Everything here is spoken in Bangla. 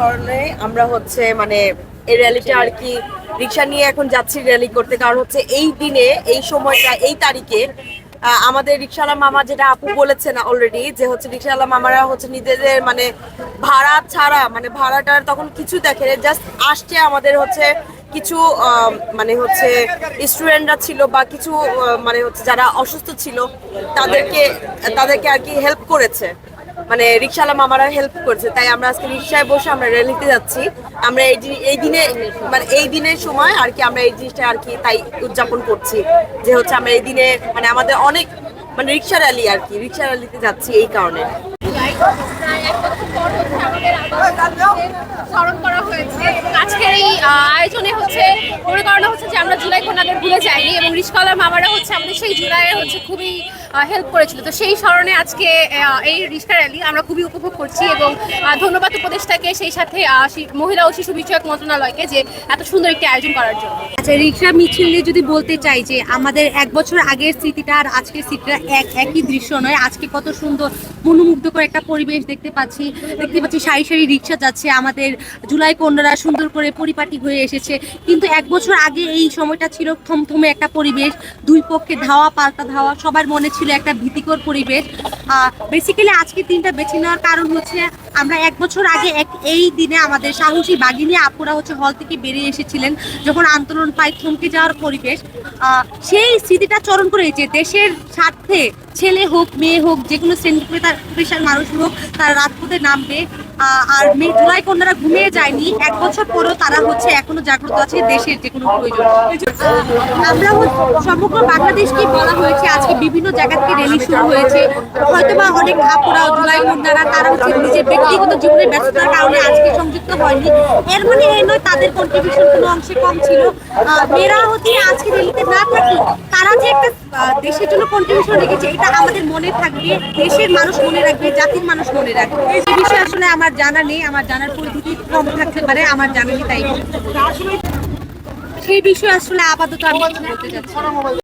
স্মরণে আমরা হচ্ছে মানে এই র্যালিটা আর কি রিক্সা নিয়ে এখন যাচ্ছি র্যালি করতে। কারণ হচ্ছে এই দিনে, এই সময়টা, এই তারিখে আমাদের রিক্সাওয়ালা মামা যেটা আপু বলেছেন অলরেডি যে হচ্ছে রিক্সাওয়ালা মামারা হচ্ছে নিজেদের মানে ভাড়া ছাড়া মানে ভাড়াটার তখন কিছু দেখে জাস্ট আসছে আমাদের হচ্ছে কিছু মানে হচ্ছে স্টুডেন্টরা ছিল বা কিছু মানে হচ্ছে যারা অসুস্থ ছিল, তাদেরকে তাদেরকে আর কি হেল্প করেছে। মানে রিক্সাওয়ালা মামারা হেল্প করছে, তাই আমরা আজকে রিক্সায় বসে আমরা রেলিতে যাচ্ছি। আমরা এই এই দিনে মানে এই দিনের সময় আর কি আমরা এই জিনিসটা আর কি তাই উদযাপন করছি, যে হচ্ছে আমরা এই দিনে মানে আমাদের অনেক মানে রিক্সা র্যালি আর কি, রিক্সা র্যালিতে যাচ্ছি এই কারণে। স্মরণ করা হয়েছে। আজকের এই আয়োজনে হচ্ছে মনে করানো হচ্ছে যে আমরা জুলাই কন্যাদের ভুলে রিস্কলার মামারা হচ্ছে আমাদের সেই জুলাইয়ে হচ্ছে খুবই হেল্প করেছিল। তো সেই স্মরণে আজকে এই রিক্সা র্যালি আমরা খুবই উপভোগ করছি এবং ধন্যবাদ উপদেষ্টাকে সেই সাথে মহিলা ও শিশু বিষয়ক মন্ত্রণালয়কে যে এত সুন্দর একটি আয়োজন করার জন্য। আচ্ছা রিক্সা মিছিল নিয়ে যদি বলতে চাই যে আমাদের এক বছর আগের স্মৃতিটা আর আজকের স্মৃতিটা এক, একই দৃশ্য নয়, আজকে কত সুন্দর, মনোমুগ্ধকর একটা পরিবেশ দেখতে পাচ্ছি। দেখতে পাচ্ছি সারি সারি রিক্সা যাচ্ছে, আমাদের জুলাই কন্যারা সুন্দর করে পরিপাটি হয়ে এসেছে। কিন্তু এক বছর আগে এই সময়টা ছিল থমথমে একটা পরিবেশ। দুই পক্ষে ধাওয়া, পাল্টা ধাওয়া, সবার মনে ছিল একটা ভীতিকর পরিবেশ। বেসিক্যালি আজকে দিনটা বেছে নেওয়ার কারণ হচ্ছে আমরা এক বছর আগে এক, এই দিনে আমাদের সাহসী বাগিনী আপুরা হচ্ছে হল থেকে বেরিয়ে এসেছিলেন যখন আন্দোলন পায় থমকে যাওয়ার পরিবেশ। সেই স্মৃতিটা চরণ করে যে দেশের স্বার্থে ছেলে হোক, মেয়ে হোক যে কোনো শ্রেণি পেশার- মানুষ হোক, তারা রাজপথে নামবে। আর জুলাই কন্যারা ঘুমিয়ে যায়নি। এক বছর পরেও তারা হচ্ছে এখনও জাগ্রত আছে দেশের যে কোনো প্রয়োজন। আমরা সমগ্র বাংলাদেশকে বলা হয়েছে, আজকে বিভিন্ন জায়গা থেকে র্যালি শুরু হয়েছে। হয়তোবা অনেক আপুরা জুলাই কন্যারা, তারা হচ্ছে নিজের ব্যক্তিগত জীবনের ব্যস্ততার কারণে আজকে সংযুক্ত হয়নি। এর মানে এই নয়, তাদের কন্ট্রিবিউশন কোনো অংশে কম ছিল। মেয়েরা হচ্ছে আজকে র্যালিতে না থাকি, তারা যে একটা দেশের জন্য কন্ট্রিবিউশন রেখেছে, এটা আমাদের মনে থাকবে, দেশের মানুষ মনে রাখবে, জাতির মানুষ মনে রাখবে এই বিষয়ে আসলে আমার জানা নেই, আমার জানার পরিধিটি কম থাকতে পারে, আমার জানা নেই তাই সেই বিষয়ে আসলে আপাতত আমি বলতে চাচ্ছি না।